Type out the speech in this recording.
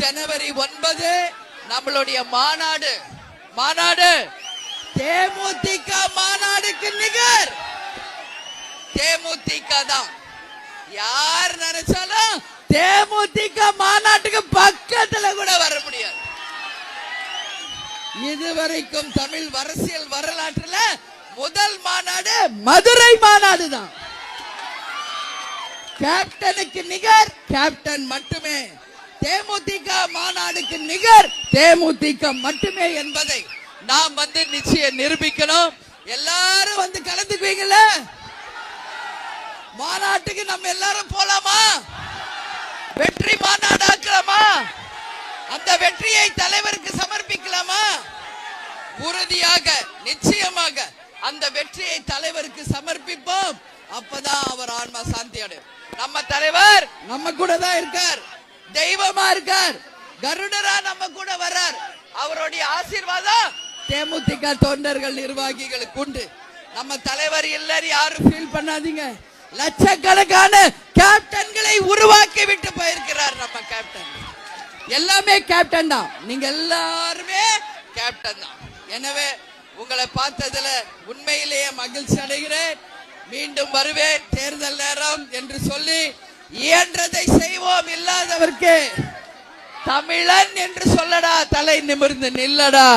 ஜனவரி ஒன்பது நம்மளுடைய மாநாடு. மாநாடு. தேமுதிக மாநாடுக்கு நிகர். தேமுதிக தான். யார் நினைச்சாலும் தேமுதிக மாநாட்டுக்கு பக்கத்துல கூட வர முடியாது. இதுவரைக்கும் தமிழ் அரசியல் வரலாற்றுல முதல் மாநாடு மதுரை மாநாடு தான். கேப்டனுக்கு நிகர் கேப்டன் மட்டுமே. தேமுதிக மாநாடுக்கு நிகர் தேமுதிக மட்டுமே என்பதை நாம் வந்து நிச்சயம் நிரூபிக்கணும். எல்லாரும் வந்து கலந்துக்குவீங்கல்ல? மாநாட்டுக்கு நம்ம எல்லாரும் போலாமா? வெற்றி மாநாடாக்கலாமா? அந்த வெற்றியை தலைவருக்கு சமர்ப்பிக்கலாமா? உறுதியாக நிச்சயமாக அந்த வெற்றியை தலைவருக்கு சமர்ப்பிப்போம். அப்பதான் அவர் ஆன்மா சாந்தி அடையும். நம்ம தலைவர் நம்ம கூட தான் இருக்கார். தெய்வமா இருக்கார். கருடரா நம்ம கூட வர்றார். அவருடைய ஆசீர்வாதம் தேமுதிக தொண்டர்கள் நிர்வாகிகளுக்கு உண்டு. நம்ம தலைவர் இல்லைன்னு யாரும் ஃபீல் பண்ணாதீங்க. லட்சக்கணக்கான கேப்டன்களை உருவாக்கி விட்டு போயிருக்கிறார் நம்ம கேப்டன் எல்லாமே கேப்டன் தான். நீங்க எல்லாருமே கேப்டன் தான். எனவே உங்களை பார்த்ததுல உண்மையிலேயே மகிழ்ச்சி அடைகிறேன். மீண்டும் வருவேன். தேர்தல் நேரம் என்று சொல்லி இயன்றதை செய்வோம் இல்லை அவருக்கு. தமிழன் என்று சொல்லடா தலை நிமிர்ந்து நில்லடா.